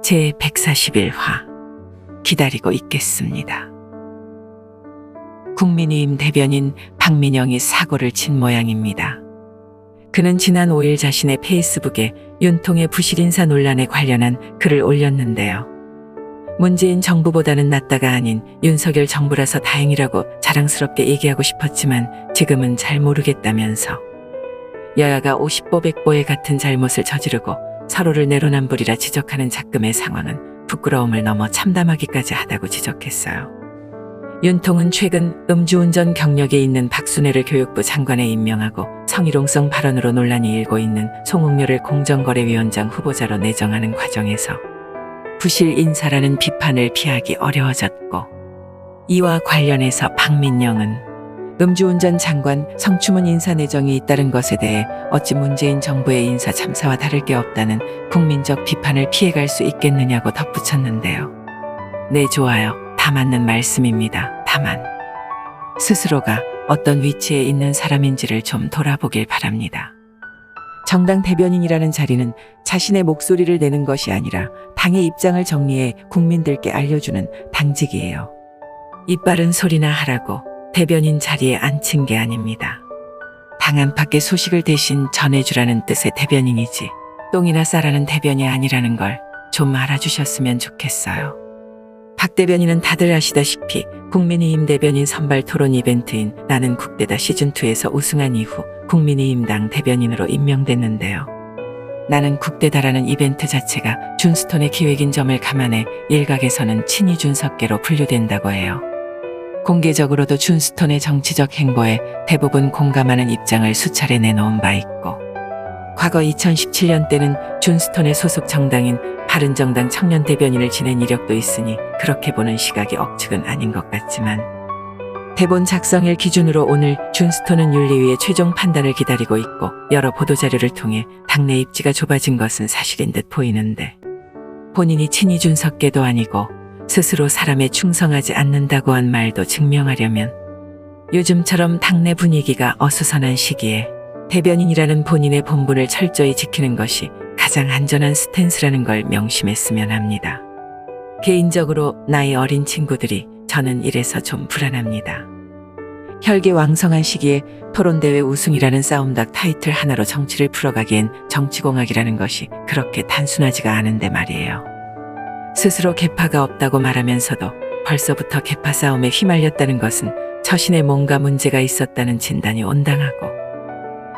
제 141화 기다리고 있겠습니다. 국민의힘 대변인 박민영이 사고를 친 모양입니다. 그는 지난 5일 자신의 페이스북에 윤통의 부실 인사 논란에 관련한 글을 올렸는데요. 문재인 정부보다는 낫다가 아닌 윤석열 정부라서 다행이라고 자랑스럽게 얘기하고 싶었지만 지금은 잘 모르겠다면서 여야가 50보 100보의 같은 잘못을 저지르고 서로를 내로남불이라 지적하는 작금의 상황은 부끄러움을 넘어 참담하기까지 하다고 지적했어요. 윤통은 최근 음주운전 경력에 있는 박순애를 교육부 장관에 임명하고 성희롱성 발언으로 논란이 일고 있는 송웅료를 공정거래위원장 후보자로 내정하는 과정에서 부실 인사라는 비판을 피하기 어려워졌고 이와 관련해서 박민영은 음주운전 장관 성추문 인사 내정이 잇따른 것에 대해 어찌 문재인 정부의 인사 참사와 다를 게 없다는 국민적 비판을 피해갈 수 있겠느냐고 덧붙였는데요. 네, 좋아요. 다 맞는 말씀입니다. 다만 스스로가 어떤 위치에 있는 사람인지를 좀 돌아보길 바랍니다. 정당 대변인이라는 자리는 자신의 목소리를 내는 것이 아니라 당의 입장을 정리해 국민들께 알려주는 당직이에요. 이 빠른 소리나 하라고 대변인 자리에 앉힌 게 아닙니다. 당 안팎의 소식을 대신 전해주라는 뜻의 대변인이지 똥이나 싸라는 대변이 아니라는 걸 좀 알아주셨으면 좋겠어요. 박 대변인은 다들 아시다시피 국민의힘 대변인 선발 토론 이벤트인 나는 국대다 시즌2에서 우승한 이후 국민의힘당 대변인으로 임명됐는데요. 나는 국대다라는 이벤트 자체가 준스톤의 기획인 점을 감안해 일각에서는 친이 준석계로 분류된다고 해요. 공개적으로도 준스톤의 정치적 행보에 대부분 공감하는 입장을 수차례 내놓은 바 있고 과거 2017년 때는 준스톤의 소속 정당인 바른정당 청년 대변인을 지낸 이력도 있으니 그렇게 보는 시각이 억측은 아닌 것 같지만 대본 작성일 기준으로 오늘 준스톤은 윤리위의 최종 판단을 기다리고 있고 여러 보도자료를 통해 당내 입지가 좁아진 것은 사실인 듯 보이는데 본인이 친이 준석계도 아니고 스스로 사람에 충성하지 않는다고 한 말도 증명하려면 요즘처럼 당내 분위기가 어수선한 시기에 대변인이라는 본인의 본분을 철저히 지키는 것이 가장 안전한 스탠스라는 걸 명심했으면 합니다. 개인적으로 나이 어린 친구들이 저는 이래서 좀 불안합니다. 혈기 왕성한 시기에 토론대회 우승이라는 싸움닭 타이틀 하나로 정치를 풀어가기엔 정치공학이라는 것이 그렇게 단순하지가 않은데 말이에요. 스스로 개파가 없다고 말하면서도 벌써부터 개파 싸움에 휘말렸다는 것은 처신에 뭔가 문제가 있었다는 진단이 온당하고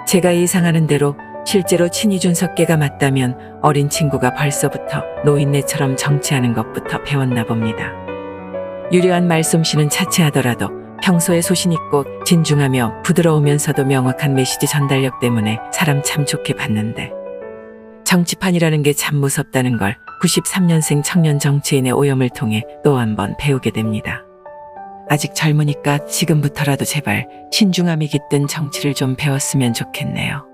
제가 예상하는 대로 실제로 친이 준석계가 맞다면 어린 친구가 벌써부터 노인네처럼 정치하는 것부터 배웠나 봅니다. 유려한 말솜씨는 차치하더라도 평소에 소신 있고 진중하며 부드러우면서도 명확한 메시지 전달력 때문에 사람 참 좋게 봤는데 정치판이라는 게 참 무섭다는 걸 93년생 청년 정치인의 오염을 통해 또 한 번 배우게 됩니다. 아직 젊으니까 지금부터라도 제발 신중함이 깃든 정치를 좀 배웠으면 좋겠네요.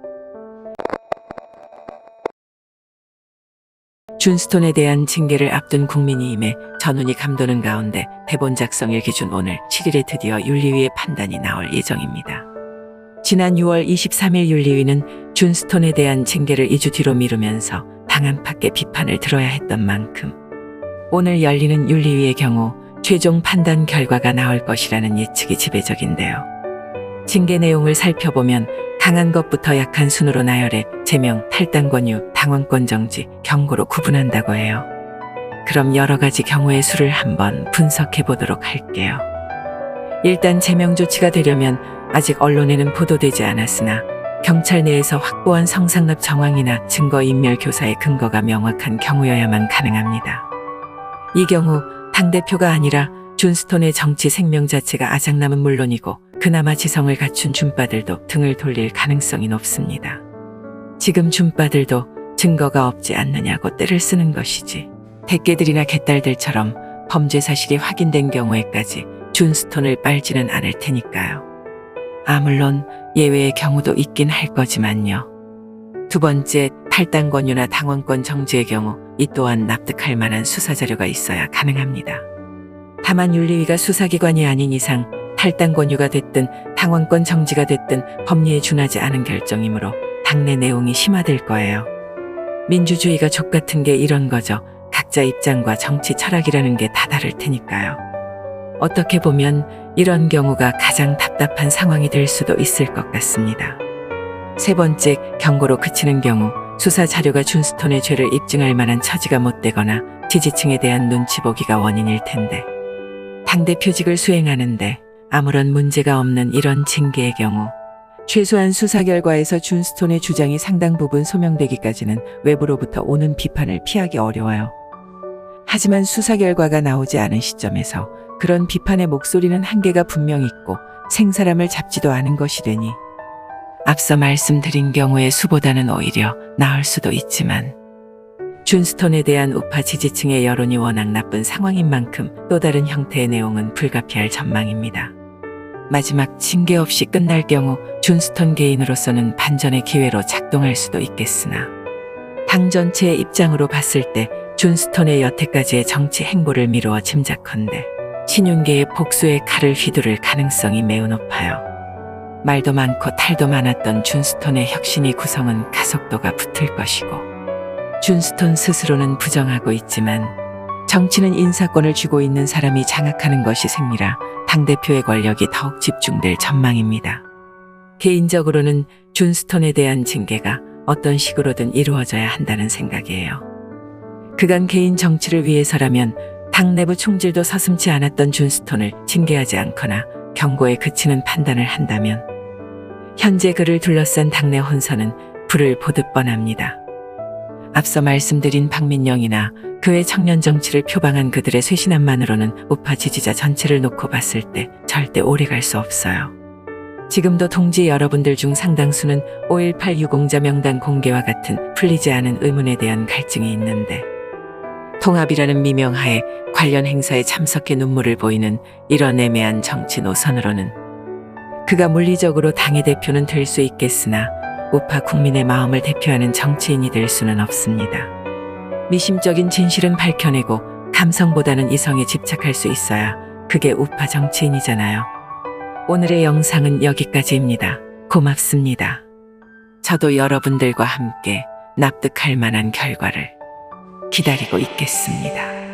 준스톤에 대한 징계를 앞둔 국민의힘에 전운이 감도는 가운데 대본 작성일 기준 오늘 7일에 드디어 윤리위의 판단이 나올 예정입니다. 지난 6월 23일 윤리위는 준스톤에 대한 징계를 2주 뒤로 미루면서 당 안팎의 비판을 들어야 했던 만큼 오늘 열리는 윤리위의 경우 최종 판단 결과가 나올 것이라는 예측이 지배적인데요. 징계 내용을 살펴보면 강한 것부터 약한 순으로 나열해 제명, 탈당 권유, 당원권 정지, 경고로 구분한다고 해요. 그럼 여러 가지 경우의 수를 한번 분석해 보도록 할게요. 일단 제명 조치가 되려면 아직 언론에는 보도되지 않았으나 경찰 내에서 확보한 성상납 정황이나 증거 인멸 교사의 근거가 명확한 경우여야만 가능합니다. 이 경우 당대표가 아니라 준스톤의 정치 생명 자체가 아작남은 물론이고 그나마 지성을 갖춘 준빠들도 등을 돌릴 가능성이 높습니다. 지금 준빠들도 증거가 없지 않느냐고 떼를 쓰는 것이지. 대깨들이나 개딸들처럼 범죄 사실이 확인된 경우에까지 준스톤을 빨지는 않을 테니까요. 아, 물론 예외의 경우도 있긴 할 거지만요. 두 번째, 탈당 권유나 당원권 정지의 경우 이 또한 납득할 만한 수사 자료가 있어야 가능합니다. 다만 윤리위가 수사기관이 아닌 이상 탈당 권유가 됐든 당원권 정지가 됐든 법리에 준하지 않은 결정이므로 당내 내용이 심화될 거예요. 민주주의가 족 같은 게 이런 거죠. 각 각자 입장과 정치 철학이라는 게 다 다를 테니까요. 어떻게 보면 이런 경우가 가장 답답한 상황이 될 수도 있을 것 같습니다. 세 번째, 경고로 그치는 경우 수사 자료가 준스톤의 죄를 입증할 만한 처지가 못 되거나 지지층에 대한 눈치 보기가 원인일 텐데 당대 표직을 수행하는데 아무런 문제가 없는 이런 징계의 경우 최소한 수사 결과에서 준스톤의 주장이 상당 부분 소명되기까지는 외부로부터 오는 비판을 피하기 어려워요. 하지만 수사 결과가 나오지 않은 시점에서 그런 비판의 목소리는 한계가 분명 있고 생사람을 잡지도 않은 것이 되니 앞서 말씀드린 경우의 수보다는 오히려 나을 수도 있지만 준스톤에 대한 우파 지지층의 여론이 워낙 나쁜 상황인 만큼 또 다른 형태의 내용은 불가피할 전망입니다. 마지막 징계 없이 끝날 경우 준스톤 개인으로서는 반전의 기회로 작동할 수도 있겠으나 당 전체의 입장으로 봤을 때 준스톤의 여태까지의 정치 행보를 미루어 짐작컨대 신윤계의 복수의 칼을 휘두를 가능성이 매우 높아요. 말도 많고 탈도 많았던 준스톤의 혁신이 구성은 가속도가 붙을 것이고 준스톤 스스로는 부정하고 있지만 정치는 인사권을 쥐고 있는 사람이 장악하는 것이 생리라 당대표의 권력이 더욱 집중될 전망입니다. 개인적으로는 준스톤에 대한 징계가 어떤 식으로든 이루어져야 한다는 생각이에요. 그간 개인 정치를 위해서라면 당 내부 총질도 서슴지 않았던 준스톤을 징계하지 않거나 경고에 그치는 판단을 한다면 현재 그를 둘러싼 당내 혼선은 불을 보듯 뻔합니다. 앞서 말씀드린 박민영이나 그의 청년 정치를 표방한 그들의 쇄신함만으로는 우파 지지자 전체를 놓고 봤을 때 절대 오래 갈 수 없어요. 지금도 동지 여러분들 중 상당수는 5.18 유공자 명단 공개와 같은 풀리지 않은 의문에 대한 갈증이 있는데 통합이라는 미명하에 관련 행사에 참석해 눈물을 보이는 이런 애매한 정치 노선으로는 그가 물리적으로 당의 대표는 될 수 있겠으나 우파 국민의 마음을 대표하는 정치인이 될 수는 없습니다. 미심적인 진실은 밝혀내고 감성보다는 이성에 집착할 수 있어야 그게 우파 정치인이잖아요. 오늘의 영상은 여기까지입니다. 고맙습니다. 저도 여러분들과 함께 납득할 만한 결과를 기다리고 있겠습니다.